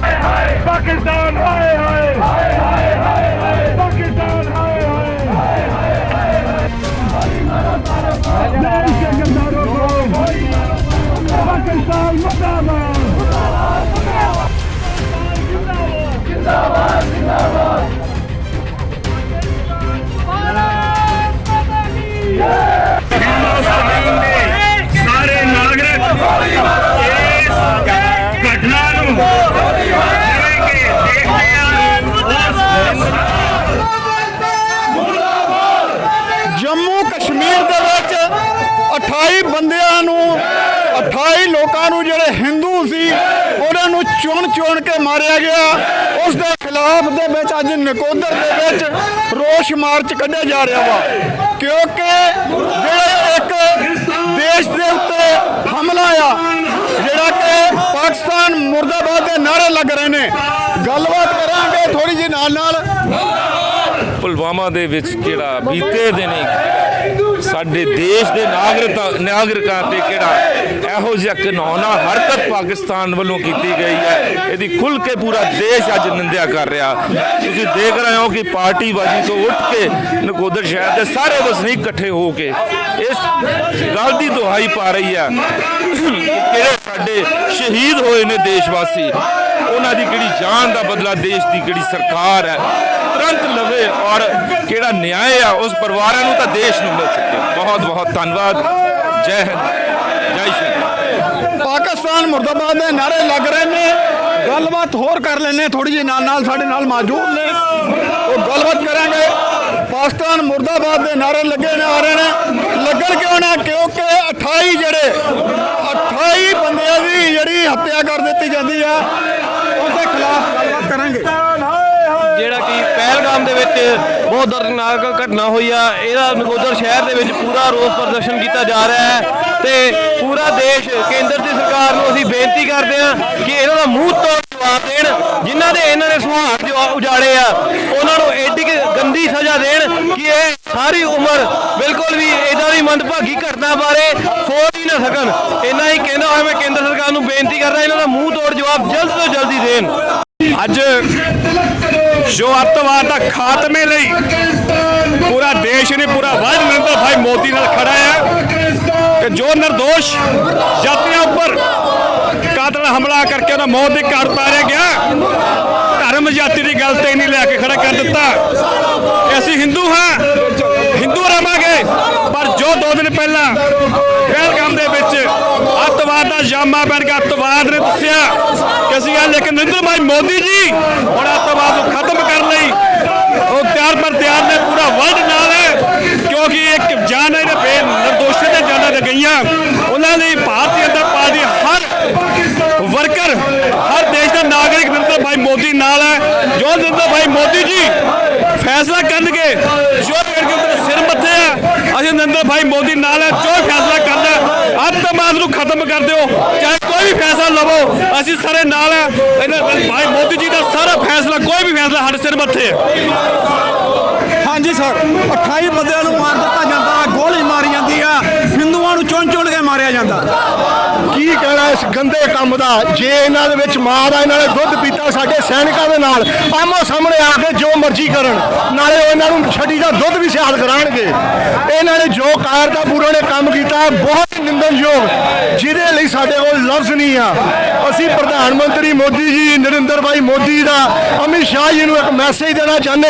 Pakistan! Hi, hi! ਜਿਹੜੇ ਹਿੰਦੂ ਸੀ, ਉਹਨਾਂ ਨੂੰ ਚੁਣ ਚੁਣ ਕੇ ਮਾਰਿਆ ਗਿਆ। ਉਸ ਦੇ ਖਿਲਾਫ ਦੇ ਵਿੱਚ ਅੱਜ ਨਕੋਦਰ ਦੇ ਵਿੱਚ ਰੋਸ ਮਾਰਚ ਕੱਢਿਆ ਜਾ ਰਿਹਾ ਵਾ। ਕਿਉਂਕਿ ਜਿਹੜੇ ਇੱਕ ਦੇਸ਼ ਦੇ ਉੱਤੇ ਹਮਲਾ ਆ, ਜਿਹੜਾ ਕਿ ਪਾਕਿਸਤਾਨ ਮੁਰਦਾਬਾਦ ਦੇ ਨਾਰੇ ਲੱਗ ਰਹੇ ਨੇ। ਗੱਲਬਾਤ ਕਰਾਂਗੇ ਥੋੜੀ ਜਿਹੀ ਨਾਲ ਨਾਲ ਪੁਲਵਾਮਾ ਦੇ ਵਿੱਚ ਜਿਹੜਾ ਬੀਤੇ ਦਿਨੀ ਸਾਡੇ ਦੇਸ਼ ਦੇ ਨਾਗਰਿਕ ਨਾਗਰਿਕਾਂ ਤੇ ਕਿਹੜਾ ਇਹੋ ਜਿਹਾ ਕਾਨੂੰਨਾ ਹਰਕਤ ਪਾਕਿਸਤਾਨ ਵੱਲੋਂ ਕੀਤੀ ਗਈ ਹੈ। ਇਹਦੀ ਖੁੱਲ ਕੇ ਪੂਰਾ ਦੇਸ਼ ਅੱਜ ਨਿੰਦਿਆ ਕਰ ਰਿਹਾ। ਤੁਸੀਂ ਦੇਖ ਰਹੇ ਹੋ ਕਿ ਪਾਰਟੀਬਾਜ਼ੀ ਤੋਂ ਉੱਠ ਕੇ ਨਕੋਦਰ ਸ਼ਹਿਰ ਦੇ ਸਾਰੇ ਵਸਨੀਕ ਇਕੱਠੇ ਹੋ ਕੇ ਇਸ ਗੱਲ ਦੀ ਦੁਹਾਈ ਪਾ ਰਹੀ ਹੈ ਕਿਹੜੇ ਸਾਡੇ ਸ਼ਹੀਦ ਹੋਏ ਨੇ ਦੇਸ਼ ਵਾਸੀ ਉਹਨਾਂ ਦੀ ਕਿਹੜੀ ਜਾਨ ਦਾ ਬਦਲਾ ਦੇਸ਼ ਦੀ ਕਿਹੜੀ ਸਰਕਾਰ ਹੈ। ਤੁਰੰਤ ਲਵੇ ਔਰ ਕਿਹੜਾ ਨਿਆਂ ਆ, ਉਸ ਪਰਿਵਾਰਾਂ ਨੂੰ ਤਾਂ ਦੇਸ਼ ਨੂੰ ਮਿਲ ਸਕੇ। ਬਹੁਤ ਬਹੁਤ ਧੰਨਵਾਦ। ਜੈ ਹਿੰਦ। ਜੈ ਸ਼੍ਰੀ ਪਾਕਿਸਤਾਨ ਮੁਰਦਾਬਾਦ ਦੇ ਨਾਰੇ ਲੱਗ ਰਹੇ ਨੇ। ਗੱਲਬਾਤ ਹੋਰ ਕਰ ਲੈਣੇ ਥੋੜੀ ਜਿਹੀ ਨਾਲ ਨਾਲ ਸਾਡੇ ਨਾਲ ਮੌਜੂਦ ਨੇ। ਉਹ ਗੱਲਬਾਤ ਕਰਾਂਗੇ। ਪਾਕਿਸਤਾਨ ਮੁਰਦਾਬਾਦ ਦੇ ਨਾਰੇ ਲੱਗੇ ਨੇ ਆ ਰਹੇ ਨੇ ਲੱਗਣ ਕਿਉਂ ਨਾ ਕਿਉਂਕਿ 28 ਜਿਹੜੇ 28 ਬੰਦਿਆਂ ਦੀ ਜਿਹੜੀ ਹੱਤਿਆ ਕਰ ਦਿੱਤੀ ਜਾਂਦੀ ਆ ਉਹਦੇ ਖਿਲਾਫ ਗੱਲਬਾਤ ਕਰਾਂਗੇ ਜਿਹੜਾ ਕਿ ਪਹਿਲਗਾਮ ਦੇ ਵਿੱਚ ਬਹੁਤ ਦਰਦਨਾਕ ਘਟਨਾ ਹੋਈ ਆ। ਇਹਦਾ ਨਗੋਦਰ ਸ਼ਹਿਰ ਦੇ ਵਿੱਚ ਪੂਰਾ ਰੋਸ ਪ੍ਰਦਰਸ਼ਨ ਕੀਤਾ ਜਾ ਰਿਹਾ ਹੈ ਤੇ ਪੂਰਾ ਦੇਸ਼ ਕੇਂਦਰ ਦੀ ਸਰਕਾਰ ਨੂੰ ਅਸੀਂ ਬੇਨਤੀ ਕਰਦੇ ਹਾਂ ਕਿ ਇਹਨਾਂ ਦਾ ਮੂੰਹ ਤੋੜ ਜਵਾਬ ਦੇਣ, ਜਿਨ੍ਹਾਂ ਦੇ ਇਹਨਾਂ ਨੇ ਸੁਹਾਗ ਉਜਾੜੇ ਆ, ਉਹਨਾਂ ਨੂੰ ਐਡੀ ਗੰਦੀ ਸਜ਼ਾ ਦੇਣ ਕਿ ਇਹ ਸਾਰੀ ਉਮਰ ਬਿਲਕੁਲ ਵੀ ਇਦਾਂ ਦੀ ਮੰਦਭਾਗੀ ਘਟਨਾ ਬਾਰੇ ਸੋਚ ਹੀ ਨਾ ਸਕਣ। ਇਹਨਾਂ ਹੀ ਕਹਿੰਦਾ ਹੋਇਆ ਮੈਂ ਕੇਂਦਰ ਸਰਕਾਰ ਨੂੰ ਬੇਨਤੀ ਕਰਦਾ, ਇਹਨਾਂ ਦਾ ਮੂੰਹ ਤੋੜ ਜਵਾਬ ਜਲਦ ਤੋਂ ਜਲਦੀ ਦੇਣ। ਅੱਜ ਜੋ ਅੱਤਵਾਦ ਦਾ ਖਾਤਮੇ ਲਈ ਪੂਰਾ ਦੇਸ਼ ਨੇ ਪੂਰਾ ਵਰਲਡ ਨਰਿੰਦਰ ਭਾਈ ਮੋਦੀ ਨਾਲ ਖੜਾ ਹੈ ਕਿ ਜੋ ਨਿਰਦੋਸ਼ ਜਾਤੀਆਂ ਉੱਪਰ ਕਾਤਲ ਹਮਲਾ ਕਰਕੇ ਉਹਨਾਂ ਮੌਤ ਦੇ ਘਰ ਉਤਾਰਿਆ ਗਿਆ, ਧਰਮ ਜਾਤੀ ਦੀ ਗੱਲ ਤੇ ਨਹੀਂ ਲੈ ਕੇ ਖੜਾ ਕਰ ਦਿੱਤਾ। ਕਿ ਅਸੀਂ ਹਿੰਦੂ ਹਾਂ, ਹਿੰਦੂ ਰਵਾਂਗੇ, ਪਰ ਜੋ ਦੋ ਦਿਨ ਪਹਿਲਾਂ ਪਹਿਲਗਾਮ ਦੇ ਵਿੱਚ ਅੱਤਵਾਦ ਦਾ ਜਾਮਾ ਬਣ ਗਿਆ ਅੱਤਵਾਦ ਨੇ ਦੱਸਿਆ ਕਿ ਅਸੀਂ ਇਹ ਲੇਕਿਨ ਨਰਿੰਦਰ ਭਾਈ ਮੋਦੀ ਜੀ ਹੁਣ ਅੱਤਵਾਦ ਨੂੰ ਖਤਮ ਕਰਨ ਲਈ ਉਹ ਤਿਆਰ ਪਰ ਤਿਆਰ ਨੇ ਪੂਰਾ ਵਰਲਡ ਨਾਲ ਹੈ ਕਿਉਂਕਿ ਇੱਕ ਜਾਨ ਹੈ ਜਿਹੜੇ ਬੇ ਨਿਰਦੋਸ਼ੀ ਦੇ ਜਾਨਾਂ ਤੇ ਗਈਆਂ ਉਹਨਾਂ ਲਈ ਭਾਰਤੀ ਜਨਤਾ ਪਾਰਟੀ ਹਰ ਵਰਕਰ ਹਰ ਦੇਸ਼ ਦਾ ਨਾਗਰਿਕ ਨਰਿੰਦਰ ਨਾਲ ਹੈ। ਜੋ ਨਰਿੰਦਰ ਭਾਈ ਮੋਦੀ ਜੀ, ਫੈਸਲਾ ਕਰਨਗੇ। ਜੋ ਮੇਰੇ ਸਿਰ ਮੱਥੇ ਆ, ਅਸੀਂ ਨਰਿੰਦਰ ਭਾਈ ਮੋਦੀ ਨਾਲ ਹੈ, ਜੋ ਫੈਸਲਾ ਕਰਨਾ ਅੱਤਵਾਦ ਨੂੰ ਖਤਮ ਕਰ ਦਿਓ। ਚਾਹੇ ਕੋਈ ਵੀ ਫੈਸਲਾ ਲਵੋ, ਅਸੀਂ ਸਾਰੇ ਨਾਲ ਹੈ। ਇਹਨਾਂ ਭਾਈ ਮੋਦੀ ਜੀ ਦਾ ਸਾਰਾ ਫੈਸਲਾ, ਕੋਈ ਵੀ ਫੈਸਲਾ ਸਾਡੇ ਸਿਰ ਮੱਥੇ ਹੈ। ਹਾਂਜੀ ਸਰ 28 ਬੰਦਿਆਂ ਨੂੰ ਮਾਰ ਦਿੱਤਾ ਜਾਂਦਾ, ਗੋਲੀ ਮਾਰੀ ਜਾਂਦੀ ਆ ਹਿੰਦੂਆਂ ਨੂੰ ਚੁਣ ਚੁਣ ਕੇ ਮਾਰਿਆ ਜਾਂਦਾ। ਕੀ ਕਹਿਣਾ ਇਸ ਗੰਦੇ ਕੰਮ ਦਾ? ਜੇ ਇਹਨਾਂ ਦੇ ਵਿੱਚ ਮਾਰ ਦਾ ਇਹਨਾਂ ਨੇ ਦੁੱਧ ਪੀਤਾ ਸਾਡੇ ਸੈਨਿਕਾਂ ਦੇ ਨਾਲ, ਆਮੋ ਸਾਹਮਣੇ ਆ ਕੇ ਜੋ ਮਰਜ਼ੀ ਕਰਨ, ਨਾਲੇ ਉਹ ਇਹਨਾਂ ਨੂੰ ਛੱਡੀ ਦਾ ਦੁੱਧ ਵੀ ਸਿਆਲ ਕਰਾਣਗੇ ਇਹਨਾਂ ਨੇ ਜੋ ਕਾਇਰਤਾ ਪੂਰੋ ਨੇ ਕੰਮ ਕੀਤਾ, ਬਹੁਤ ਨਿੰਦਨਯੋਗ ਜਿਹਦੇ ਲਈ ਸਾਡੇ ਕੋਲ ਲਫ਼ਜ਼ ਨਹੀਂ ਆ। ਅਸੀਂ ਪ੍ਰਧਾਨ ਮੰਤਰੀ ਮੋਦੀ ਜੀ, ਨਰਿੰਦਰ ਭਾਈ ਮੋਦੀ ਦਾ, ਅਮਿਤ ਸ਼ਾਹ ਜੀ ਨੂੰ ਇੱਕ ਮੈਸੇਜ ਦੇਣਾ ਚਾਹੁੰਦੇ।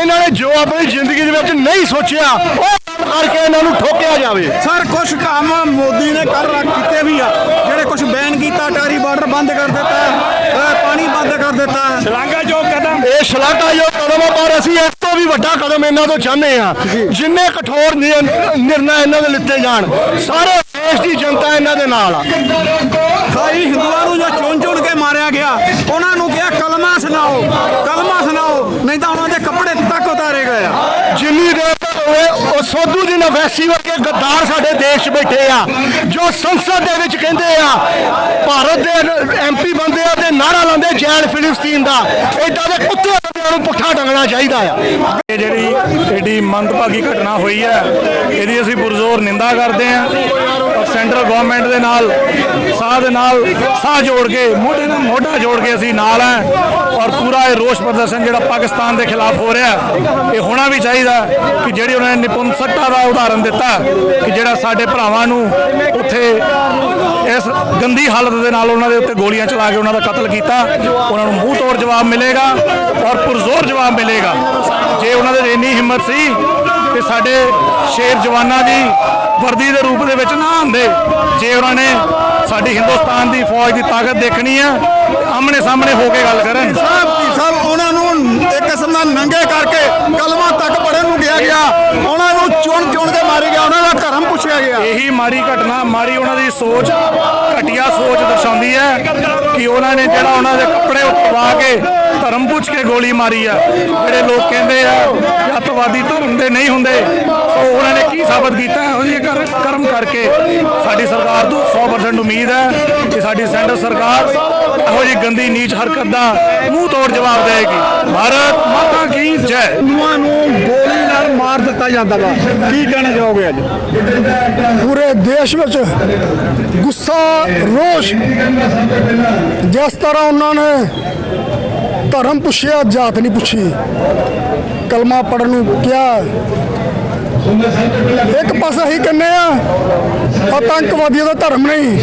ਇਹਨਾਂ ਨੇ ਜੋ ਆਪਣੀ ਜ਼ਿੰਦਗੀ ਦੇ ਵਿੱਚ ਨਹੀਂ ਸੋਚਿਆ, ਉਹ ਕਰਕੇ ਇਹਨਾਂ ਨੂੰ ਠੋਕਿਆ ਜਾਵੇ। ਸਰ ਕੁਝ ਕੰਮ ਮੋਦੀ ਨੇ ਕਰ ਰੱਖ ਕੀਤੇ ਵੀ ਆ। ਜਿਹੜੇ ਕੁਝ ਬੈਨ ਕੀਤਾ ਟਾਰੀ ਬਾਰਡਰ ਬੰਦ ਕਰ ਦਿੱਤਾ ਪਾਣੀ ਬੰਦ ਕਰ ਦਿੱਤਾ। ਸ਼ਲਾਘਾ ਜੋ ਕਦਮ ਇਹ ਸ਼ਲਾਘਾਯੋਗ ਕਦਮ ਆ ਪਰ ਅਸੀਂ ਇਸ ਤੋਂ ਵੀ ਵੱਡਾ ਕਦਮ ਇਹਨਾਂ ਤੋਂ ਚਾਹੁੰਦੇ ਆ ਜਿੰਨੇ ਕਠੋਰ ਨਿਰ- ਨਿਰਣਾ ਇਹਨਾਂ ਦੇ ਲਿੱਤੇ ਜਾਣ ਸਾਰੇ ਦੇਸ਼ ਦੀ ਜਨਤਾ ਇਹਨਾਂ ਦੇ ਨਾਲ ਆ। ਸਾਈ ਹਿੰਦੂਆਂ ਨੂੰ ਜੋ ਚੁਣ ਚੁਣ ਕੇ ਮਾਰਿਆ ਗਿਆ ਉਹਨਾਂ ਨੂੰ ਕਿਹਾ ਕਲਮਾ ਸੁਣਾਓ ਕਲਮਾ ਸੁਣਾਓ ਨਹੀਂ ਤਾਂ ਉਹਨਾਂ ਦੇ ਕੱਪੜੇ ਤੱਕ ਉਤਾਰੇ ਗਏ ਆ। ਜਿੰਨੀ ਤੱਕ ਉਹ ਸੋਧੂ ਦੀ ਨਵੈਸੀ ਵਰਗੇ ਗੱਦਾਰ ਸਾਡੇ ਦੇਸ਼ ਬੈਠੇ ਆ, ਜੋ ਸੰਸਦ ਦੇ ਵਿੱਚ ਕਹਿੰਦੇ ਆ, ਭਾਰਤ ਦੇ ਐਮਪੀ ਬੰਦੇ ਆ ਤੇ ਨਾਰਾ ਲਾਉਂਦੇ ਜੈਨ ਫਿਲਿਸਤੀਨ ਦਾ ਇਦਾਂ ਦੇ ਕੁੱਤੇ ਬੰਦਿਆਂ ਨੂੰ ਪੁੱਠਾ ਟੰਗਣਾ ਚਾਹੀਦਾ ਆ। ਇਹ ਜਿਹੜੀ ਏਡੀ ਮੰਦਭਾਗੀ ਘਟਨਾ ਹੋਈ ਹੈ, ਇਹਦੀ ਅਸੀਂ ਪੁਰਜ਼ੋਰ ਨਿੰਦਾ ਕਰਦੇ ਹਾਂ ਸੈਂਟਰਲ ਗਵਰਨਮੈਂਟ ਦੇ ਨਾਲ, ਸਾਹ ਦੇ ਨਾਲ ਸਾਹ ਜੋੜ ਕੇ, ਮੋਢੇ ਨਾਲ ਮੋਢਾ ਜੋੜ ਕੇ ਅਸੀਂ ਨਾਲ ਹੈ ਇਹ ਰੋਸ ਪ੍ਰਦਰਸ਼ਨ ਜਿਹੜਾ ਪਾਕਿਸਤਾਨ ਦੇ ਖਿਲਾਫ ਹੋ ਰਿਹਾ ਇਹ ਹੋਣਾ ਵੀ ਚਾਹੀਦਾ ਕਿ ਜਿਹੜੀ ਉਹਨਾਂ ਨੇ ਨਿਪੁੰਸਕਤਾ ਦਾ ਉਦਾਹਰਨ ਦਿੱਤਾ ਕਿ ਜਿਹੜਾ ਸਾਡੇ ਭਰਾਵਾਂ ਨੂੰ ਉੱਥੇ ਇਸ ਗੰਦੀ ਹਾਲਤ ਦੇ ਨਾਲ ਉਹਨਾਂ ਦੇ ਉੱਤੇ ਗੋਲੀਆਂ ਚਲਾ ਕੇ ਉਹਨਾਂ ਦਾ ਕਤਲ ਕੀਤਾ, ਉਹਨਾਂ ਨੂੰ ਮੂੰਹ ਤੋੜ ਜਵਾਬ ਮਿਲੇਗਾ ਔਰ ਪੁਰਜ਼ੋਰ ਜਵਾਬ ਮਿਲੇਗਾ। ਜੇ ਉਹਨਾਂ ਦੇ ਇੰਨੀ ਹਿੰਮਤ ਸੀ ਤੇ ਸਾਡੇ ਸ਼ੇਰ ਜਵਾਨਾਂ ਦੀ ਵਰਦੀ ਦੇ ਰੂਪ ਦੇ ਵਿੱਚ ਨਾ ਆਉਂਦੇ। ਜੇ ਉਹਨਾਂ ਨੇ ਸਾਡੀ ਹਿੰਦੁਸਤਾਨ ਦੀ ਫੌਜ ਦੀ ਤਾਕਤ ਦੇਖਣੀ ਆ ਆਮਣੇ ਸਾਹਮਣੇ ਹੋ ਕੇ ਗੱਲ ਕਰਨ। ਸਾਹਿਬ ਸਾਹਿਬ ਉਹਨਾਂ ਨੂੰ ਇੱਕ ਕਿਸਮ ਦਾ ਨੰਗੇ ਕਰਕੇ ਕਲਮਾ ਤੱਕ ਪੜਨ ਨੂੰ ਗਿਆ ਗਿਆ। ਉਹਨਾਂ ਨੂੰ ਚੁਣ ਚੁਣ ਕੇ ਮਾਰੀ ਗਿਆ ਉਹਨਾਂ ਦਾ ਧਰਮ ਪੁੱਛਿਆ ਗਿਆ। ਇਹੀ ਮਾੜੀ ਘਟਨਾ ਮਾੜੀ ਉਹਨਾਂ ਦੀ ਸੋਚ ਘਟੀਆ ਸੋਚ ਦਰਸਾਉਂਦੀ ਹੈ ਕਿ ਉਹਨਾਂ ਨੇ ਜਿਹੜਾ ਉਹਨਾਂ ਦੇ ਕੱਪੜੇ ਉਤਵਾ ਕੇ ਧਰਮ ਪੁੱਛ ਕੇ ਗੋਲੀ ਮਾਰੀ ਆ। ਜਿਹੜੇ ਲੋਕ ਕਹਿੰਦੇ ਆ ਅੱਤਵਾਦੀ ਧਰਮ ਦੇ ਨਹੀਂ ਹੁੰਦੇ ਸੋ ਉਹਨਾਂ ਨੇ ਕੀ ਸਾਬਤ ਕੀਤਾ? 100% ਉਮੀਦ ਹੈ ਕਿ ਸਾਡੀ ਸੈਂਟਰ ਸਰਕਾਰ ਇਹੋ ਜਿਹੀ ਗੰਦੀ ਨੀਚ ਹਰਕਤ ਦਾ ਮੂੰਹ ਤੋੜ ਜਵਾਬ ਦੇਗੀ ਭਾਰਤ ਮਾਤਾ ਕੀ ਜੈ? ਹਿੰਦੂਆਂ ਨੂੰ ਗੋਲੀ ਨਾਲ ਮਾਰ ਦਿੱਤਾ ਜਾਂਦਾ ਵਾ। ਕੀ ਕਹਿਣਾ ਚਾਹੋਗੇ ਅੱਜ? ਪੂਰੇ ਦੇਸ਼ ਵਿੱਚ ਗੁੱਸਾ ਰੋਸ਼ ਜਿਸ ਤਰ੍ਹਾਂ ਉਹਨਾਂ ਨੇ ਧਰਮ ਪੁੱਛਿਆ ਜਾਤ ਨਹੀਂ ਪੁੱਛੀ। ਕਲਮਾ ਪੜਨ ਨੂੰ ਕਿਹਾ ਇੱਕ ਪਾਸੇ ਅਸੀਂ ਕਹਿੰਦੇ ਆ, ਆਤੰਕਵਾਦੀਆਂ ਦਾ ਧਰਮ ਨਹੀਂ।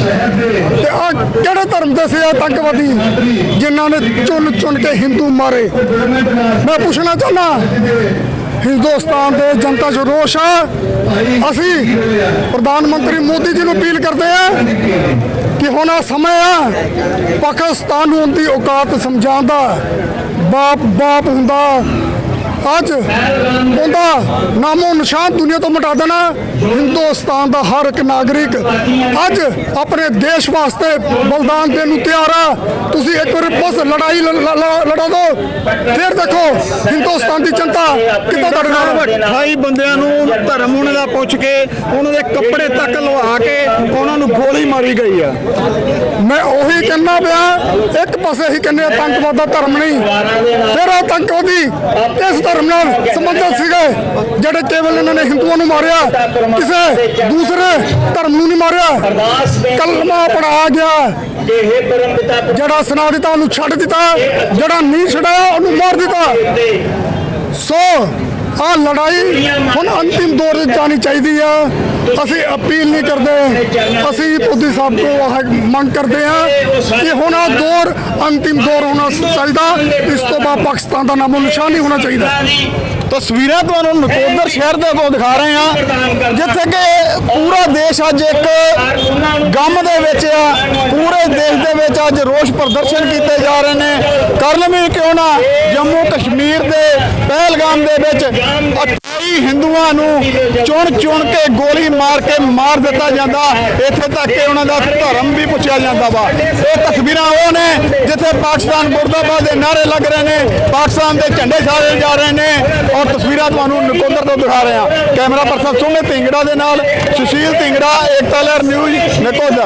ਤੇ ਆ ਕਿਹੜੇ ਧਰਮ ਦੇ ਸੀ ਆਤੰਕਵਾਦੀ? ਜਿਨ੍ਹਾਂ ਨੇ ਚੁਣ ਚੁਣ ਕੇ ਹਿੰਦੂ ਮਾਰੇ। ਮੈਂ ਪੁੱਛਣਾ ਚਾਹੁੰਦਾ, ਹਿੰਦੁਸਤਾਨ ਦੇ ਜਨਤਾ 'ਚ ਰੋਸ਼ ਆ? ਅਸੀਂ ਪ੍ਰਧਾਨ ਮੰਤਰੀ ਮੋਦੀ ਜੀ ਨੂੰ ਅਪੀਲ ਕਰਦੇ ਆ ਕਿ ਹੁਣ ਆ ਸਮਾਂ ਆ, ਪਾਕਿਸਤਾਨ ਨੂੰ ਉਹਦੀ ਔਕਾਤ ਸਮਝਾਉਣ ਦਾ ਬਾਪ ਬਾਪ ਹੁੰਦਾ। ਅੱਜ ਉਹਦਾ ਨਾਮੋ ਨਿਸ਼ਾਨ ਦੁਨੀਆ ਤੋਂ ਮਿਟਾ ਦੇਣਾ ਹਿੰਦੁਸਤਾਨ ਦਾ ਹਰ ਇੱਕ ਨਾਗਰਿਕ ਅੱਜ ਆਪਣੇ ਦੇਸ਼ ਵਾਸਤੇ ਬਲਿਦਾਨ ਦੇਣ ਨੂੰ ਤਿਆਰ ਆ ਤੁਸੀਂ ਇੱਕ ਵਾਰ ਬਸ ਲੜਾਈ ਲੜਾ ਦਿਓ ਫਿਰ ਦੇਖੋ ਹਿੰਦੁਸਤਾਨ ਦੀ ਜਨਤਾ ਕਿੱਦਾਂ ਤੁਹਾਡੇ ਨਾਲ ਹੈ। 28 ਬੰਦਿਆਂ ਨੂੰ ਧਰਮ ਉਹਨਾਂ ਦਾ ਪੁੱਛ ਕੇ ਉਹਨਾਂ ਦੇ ਕੱਪੜੇ ਤੱਕ ਲਵਾ ਕੇ ਉਹਨਾਂ ਨੂੰ ਗੋਲੀ ਮਾਰੀ ਗਈ ਆ। ਮੈਂ ਉਹੀ ਕਹਿੰਦਾ ਪਿਆ ਇੱਕ ਪਾਸੇ ਹੀ ਕਹਿੰਦੇ ਆਤੰਕਵਾਦ ਦਾ ਧਰਮ ਨਹੀਂ ਫਿਰ ਆਤੰਕਵਾਦੀ ਇਸ ਧਰਮ ਨਾਲ ਸੰਬੰਧਿਤ ਸੀਗੇ, ਜਿਹੜੇ ਕੇਵਲ ਇਹਨਾਂ ਨੇ ਹਿੰਦੂਆਂ ਨੂੰ ਮਾਰਿਆ, ਕਿਸੇ ਦੂਸਰੇ ਧਰਮ ਨੂੰ ਨਹੀਂ ਮਾਰਿਆ। ਕਲਮਾ ਪੜਾ ਗਿਆ। ਜਿਹੜਾ ਸੁਣਾ ਦਿੱਤਾ, ਉਹਨੂੰ ਛੱਡ ਦਿੱਤਾ। ਜਿਹੜਾ ਨਹੀਂ ਛਡਾਇਆ ਉਹਨੂੰ ਮਾਰ ਦਿੱਤਾ। ਸੋ ਆ ਲੜਾਈ ਹੁਣ ਅੰਤਿਮ ਦੌਰ ਵਿੱਚ ਜਾਣੀ ਚਾਹੀਦੀ ਆ। ਅਸੀਂ ਅਪੀਲ ਨਹੀਂ ਕਰਦੇ। ਅਸੀਂ ਮੋਦੀ ਸਾਹਿਬ ਤੋਂ ਮੰਗ ਕਰਦੇ ਆ ਕਿ ਹੁਣ ਆ ਦੌਰ ਅੰਤਿਮ ਦੌਰ ਹੋਣਾ ਚਾਹੀਦਾ, ਇਸ ਤੋਂ ਬਾਅਦ ਪਾਕਿਸਤਾਨ ਦਾ ਨਾਮੋ ਨਿਸ਼ਾਨ ਨਹੀਂ ਹੋਣਾ ਚਾਹੀਦਾ। ਤਸਵੀਰਾਂ ਤੁਹਾਨੂੰ ਨਕੋਦਰ ਸ਼ਹਿਰ ਦੇ ਤੋਂ ਦਿਖਾ ਰਹੇ ਆ ਜਿੱਥੇ ਕਿ ਪੂਰਾ ਦੇਸ਼ ਅੱਜ ਇੱਕ ਗਮ ਦੇ ਵਿੱਚ ਆ, ਪੂਰੇ ਦੇਸ਼ ਦੇ ਵਿੱਚ ਅੱਜ ਰੋਸ ਪ੍ਰਦਰਸ਼ਨ ਕੀਤੇ ਜਾ ਰਹੇ ਨੇ। ਕਰਨ ਵੀ ਕਿਉਂ ਨਾ ਜੰਮੂ ਕਸ਼ਮੀਰ ਦੇ ਪਹਿਲਗਾਮ ਦੇ ਵਿੱਚ 28 ਹਿੰਦੂਆਂ ਨੂੰ ਚੁਣ ਚੁਣ ਕੇ ਗੋਲੀ ਮਾਰ ਕੇ ਮਾਰ ਦਿੱਤਾ ਜਾਂਦਾ। ਇੱਥੇ ਤੱਕ ਕਿ ਉਹਨਾਂ ਦਾ ਧਰਮ ਵੀ ਪੁੱਛਿਆ ਜਾਂਦਾ ਵਾ। ਇਹ ਤਸਵੀਰਾਂ ਉਹ ਨੇ ਜਿੱਥੇ ਪਾਕਿਸਤਾਨ ਮੁਰਦਾਬਾਦ ਦੇ ਨਾਰੇ ਲੱਗ ਰਹੇ ਨੇ। ਪਾਕਿਸਤਾਨ ਦੇ ਝੰਡੇ ਸਾੜੇ ਜਾ ਰਹੇ ਨੇ। ਔਰ ਤਸਵੀਰਾਂ ਤੁਹਾਨੂੰ ਨਕੋਦਰ ਤੋਂ ਦਿਖਾ ਰਹੇ। ਹਾਂ ਕੈਮਰਾ ਪਰਸਨ ਸੁਮਿਤ ਢਿੰਗੜਾ ਦੇ ਨਾਲ ਸੁਸ਼ੀਲ ਢਿੰਗੜਾ, ਏਕਤਾ ਲਹਿਰ ਨਿਊਜ਼ ਨਕੋਦਰ।